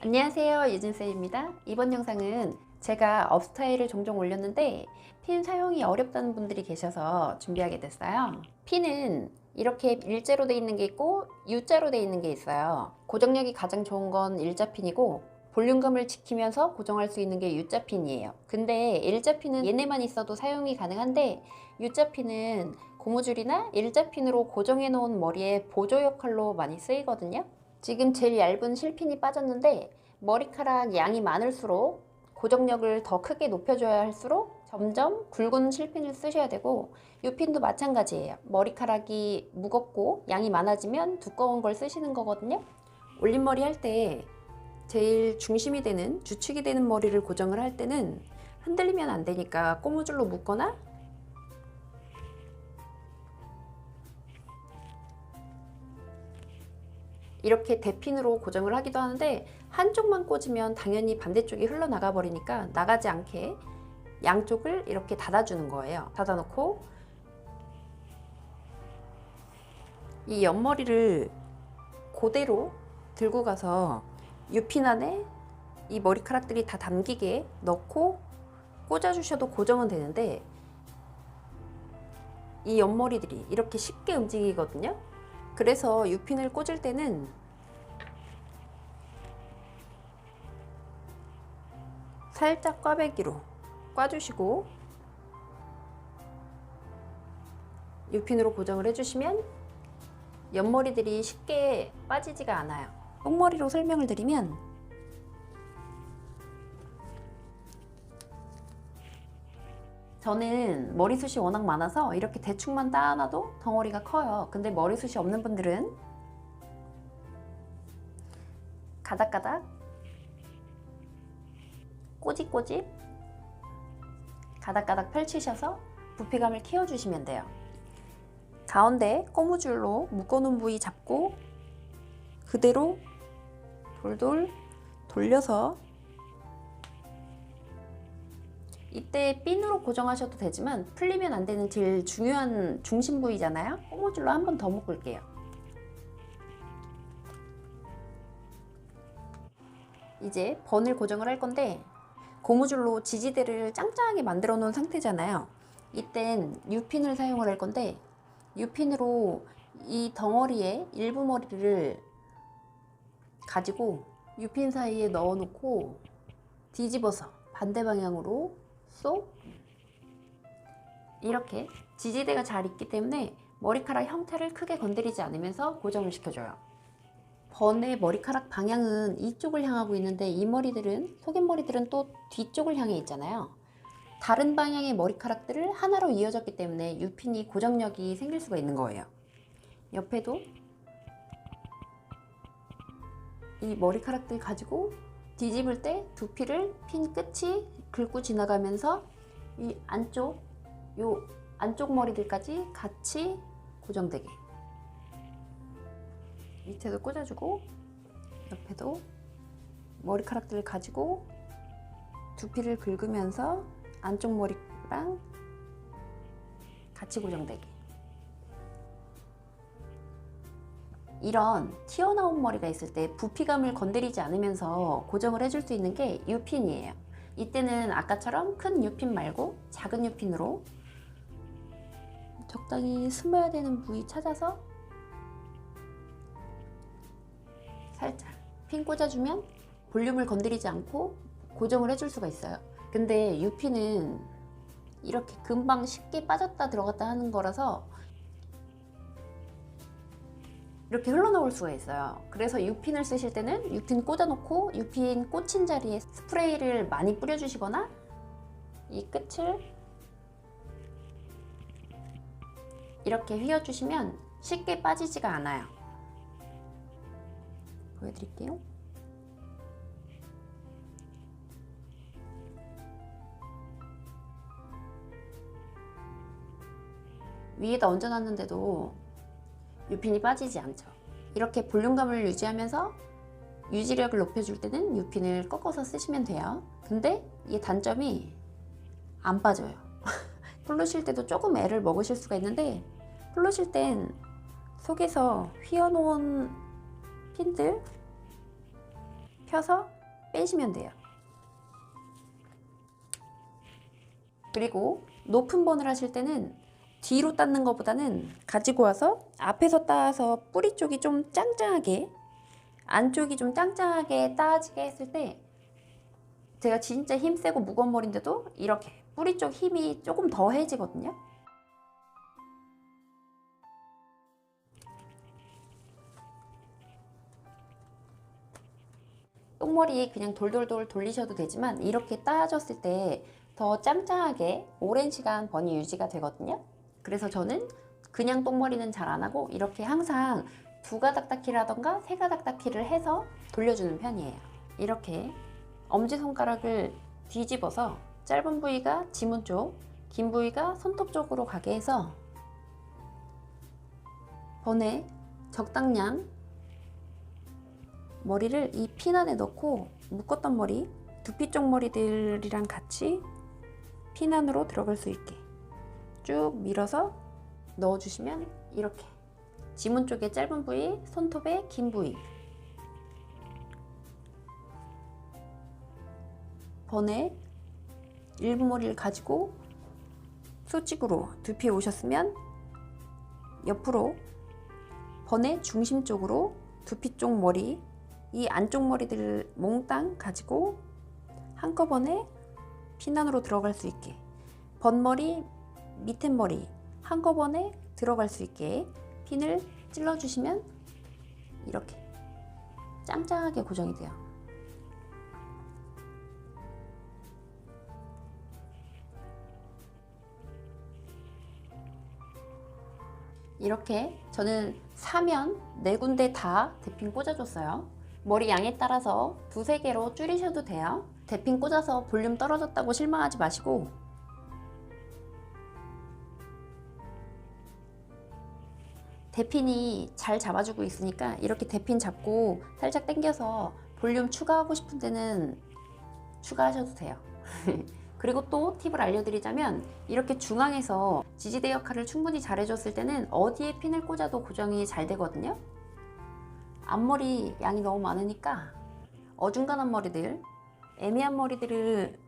안녕하세요 유진쌤입니다. 이번 영상은 제가 업스타일을 종종 올렸는데 핀 사용이 어렵다는 분들이 계셔서 준비하게 됐어요. 핀은 이렇게 일자로 돼 있는 게 있고 U자로 돼 있는 게 있어요. 고정력이 가장 좋은 건 일자 핀이고 볼륨감을 지키면서 고정할 수 있는 게 U자 핀이에요. 근데 일자 핀은 얘네만 있어도 사용이 가능한데 U자 핀은 고무줄이나 일자 핀으로 고정해 놓은 머리에 보조 역할로 많이 쓰이거든요 지금 제일 얇은 실핀이 빠졌는데 머리카락 양이 많을수록 고정력을 더 크게 높여줘야 할수록 점점 굵은 실핀을 쓰셔야 되고 이 핀도 마찬가지예요. 머리카락이 무겁고 양이 많아지면 두꺼운 걸 쓰시는 거거든요. 올림머리 할 때 제일 중심이 되는 주축이 되는 머리를 고정을 할 때는 흔들리면 안 되니까 고무줄로 묶거나 이렇게 대핀으로 고정을 하기도 하는데 한쪽만 꽂으면 당연히 반대쪽이 흘러나가 버리니까 나가지 않게 양쪽을 이렇게 닫아주는 거예요. 닫아놓고 이 옆머리를 그대로 들고 가서 유핀 안에 이 머리카락들이 다 담기게 넣고 꽂아주셔도 고정은 되는데 이 옆머리들이 이렇게 쉽게 움직이거든요. 그래서 유핀을 꽂을 때는 살짝 꽈배기로 꽈주시고 유핀으로 고정을 해주시면 옆머리들이 쉽게 빠지지가 않아요. 똥머리로 설명을 드리면 저는 머리숱이 워낙 많아서 이렇게 대충만 따놔도 덩어리가 커요. 근데 머리숱이 없는 분들은 가닥가닥 꼬집꼬집 가닥가닥 펼치셔서 부피감을 키워주시면 돼요. 가운데 고무줄로 묶어놓은 부위 잡고 그대로 돌돌 돌려서 이때 핀으로 고정하셔도 되지만 풀리면 안 되는 제일 중요한 중심 부위잖아요. 고무줄로 한 번 더 묶을게요. 이제 번을 고정을 할 건데 고무줄로 지지대를 짱짱하게 만들어 놓은 상태잖아요. 이땐 U핀을 사용을 할 건데 U핀으로 이 덩어리에 일부 머리를 가지고 U핀 사이에 넣어 놓고 뒤집어서 반대 방향으로 쏙 이렇게 지지대가 잘 있기 때문에 머리카락 형태를 크게 건드리지 않으면서 고정을 시켜줘요. 번의 머리카락 방향은 이쪽을 향하고 있는데 이 머리들은 속인머리들은 또 뒤쪽을 향해 있잖아요. 다른 방향의 머리카락들을 하나로 이어졌기 때문에 유핀이 고정력이 생길 수가 있는 거예요. 옆에도 이 머리카락들 가지고 뒤집을 때 두피를 핀 끝이 긁고 지나가면서 이 안쪽 요 안쪽 머리들까지 같이 고정되게. 밑에도 꽂아주고 옆에도 머리카락들을 가지고 두피를 긁으면서 안쪽 머리랑 같이 고정되게. 이런 튀어나온 머리가 있을 때 부피감을 건드리지 않으면서 고정을 해줄 수 있는 게 U핀이에요 이때는 아까처럼 큰 U핀 말고 작은 U핀으로 적당히 숨어야 되는 부위 찾아서 살짝 핀 꽂아주면 볼륨을 건드리지 않고 고정을 해줄 수가 있어요. 근데 유핀은 이렇게 금방 쉽게 빠졌다 들어갔다 하는 거라서 이렇게 흘러나올 수가 있어요. 그래서 유핀을 쓰실 때는 유핀 꽂아놓고 유핀 꽂힌 자리에 스프레이를 많이 뿌려주시거나 이 끝을 이렇게 휘어주시면 쉽게 빠지지가 않아요. 보여드릴게요. 위에다 얹어놨는데도 유핀이 빠지지 않죠. 이렇게 볼륨감을 유지하면서 유지력을 높여줄 때는 유핀을 꺾어서 쓰시면 돼요. 근데 이 단점이 안 빠져요. 풀르실 때도 조금 애를 먹으실 수가 있는데 풀르실 땐 속에서 휘어놓은 핀들 펴서 빼시면 돼요. 그리고 높은 번을 하실 때는 뒤로 닦는 것보다는 가지고 와서 앞에서 따서 뿌리 쪽이 좀 짱짱하게 안쪽이 좀 짱짱하게 따지게 했을 때 제가 진짜 힘 세고 무거운 머리인데도 이렇게 뿌리 쪽 힘이 조금 더해지거든요. 똥머리 그냥 돌돌돌 돌리셔도 되지만 이렇게 따졌을 때 더 짱짱하게 오랜 시간 번이 유지가 되거든요. 그래서 저는 그냥 똥머리는 잘 안 하고 이렇게 항상 두 가닥 닦기라던가 세 가닥 닦기를 해서 돌려주는 편이에요. 이렇게 엄지손가락을 뒤집어서 짧은 부위가 지문 쪽, 긴 부위가 손톱 쪽으로 가게 해서 번에 적당량 머리를 이 핀 안에 넣고 묶었던 머리, 두피 쪽 머리들이랑 같이 핀 안으로 들어갈 수 있게 쭉 밀어서 넣어주시면 이렇게. 지문 쪽에 짧은 부위, 손톱에 긴 부위. 번에 일부 머리를 가지고 수직으로 두피에 오셨으면 옆으로 번의 중심 쪽으로 두피 쪽 머리 이 안쪽 머리들을 몽땅 가지고 한꺼번에 핀 안으로 들어갈 수 있게. 번머리 밑에 머리 한꺼번에 들어갈 수 있게 핀을 찔러 주시면 이렇게 짱짱하게 고정이 돼요. 이렇게 저는 사면 네 군데 다 대핀 꽂아줬어요. 머리 양에 따라서 두세 개로 줄이셔도 돼요. 대핀 꽂아서 볼륨 떨어졌다고 실망하지 마시고 대핀이 잘 잡아주고 있으니까 이렇게 대핀 잡고 살짝 당겨서 볼륨 추가하고 싶은 데는 추가하셔도 돼요. 그리고 또 팁을 알려드리자면 이렇게 중앙에서 지지대 역할을 충분히 잘해줬을 때는 어디에 핀을 꽂아도 고정이 잘 되거든요. 앞머리 양이 너무 많으니까 어중간한 머리들, 애매한 머리들을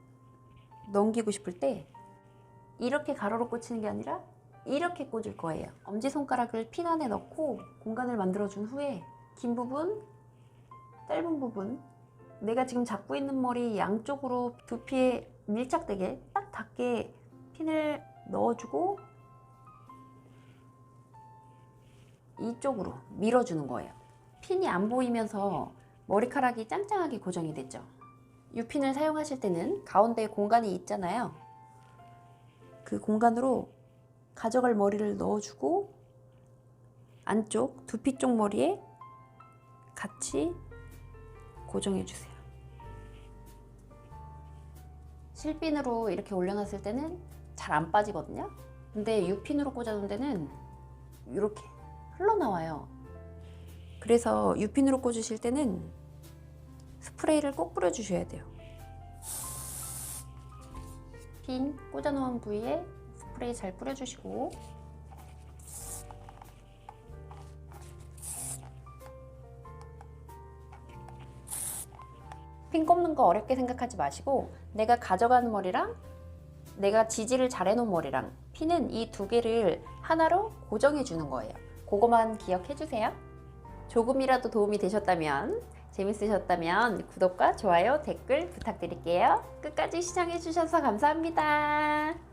넘기고 싶을 때 이렇게 가로로 꽂히는 게 아니라 이렇게 꽂을 거예요. 엄지손가락을 핀 안에 넣고 공간을 만들어준 후에 긴 부분, 짧은 부분 내가 지금 잡고 있는 머리 양쪽으로 두피에 밀착되게 딱 닿게 핀을 넣어주고 이쪽으로 밀어주는 거예요. 핀이 안 보이면서 머리카락이 짱짱하게 고정이 됐죠. U핀을 사용하실 때는 가운데에 공간이 있잖아요. 그 공간으로 가져갈 머리를 넣어주고 안쪽 두피 쪽 머리에 같이 고정해 주세요. 실핀으로 이렇게 올려놨을 때는 잘 안 빠지거든요. 근데 U핀으로 꽂아놓은 데는 이렇게 흘러나와요. 그래서 U핀으로 꽂으실 때는 스프레이를 꼭 뿌려주셔야 돼요. 핀 꽂아놓은 부위에 스프레이 잘 뿌려주시고 핀 꼽는 거 어렵게 생각하지 마시고 내가 가져가는 머리랑 내가 지지를 잘 해놓은 머리랑 핀은 이 두 개를 하나로 고정해 주는 거예요. 그거만 기억해 주세요. 조금이라도 도움이 되셨다면 재밌으셨다면 구독과 좋아요, 댓글 부탁드릴게요. 끝까지 시청해 주셔서 감사합니다.